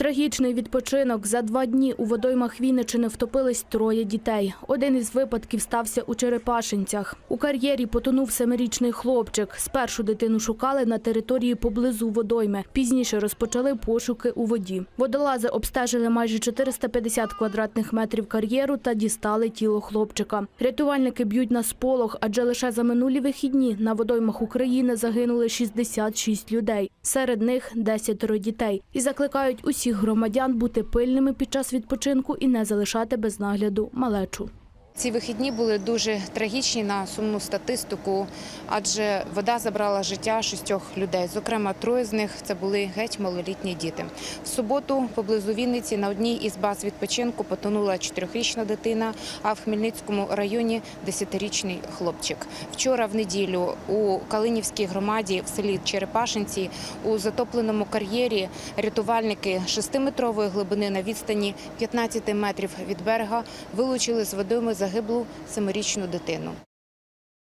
Трагічний відпочинок. За два дні у водоймах Вінничини втопились троє дітей. Один із випадків стався у Черепашинцях. У кар'єрі потонув семирічний хлопчик. Спершу дитину шукали на території поблизу водойми. Пізніше розпочали пошуки у воді. Водолази обстежили майже 450 квадратних метрів кар'єру та дістали тіло хлопчика. Рятувальники б'ють на сполох, адже лише за минулі вихідні на водоймах України загинули 66 людей. Серед них 10 дітей. І закликають усіх громадян бути пильними під час відпочинку і не залишати без нагляду малечу. Ці вихідні були дуже трагічні на сумну статистику, адже вода забрала життя шістьох людей. Зокрема, троє з них це були геть малолітні діти. В суботу поблизу Вінниці на одній із баз відпочинку потонула чотирьохрічна дитина, а в Хмельницькому районі десятирічний хлопчик. Вчора в неділю у Калинівській громаді в селі Черепашинці у затопленому кар'єрі рятувальники шестиметрової глибини на відстані 15 метрів від берега вилучили з водойми загиблу семирічну дитину.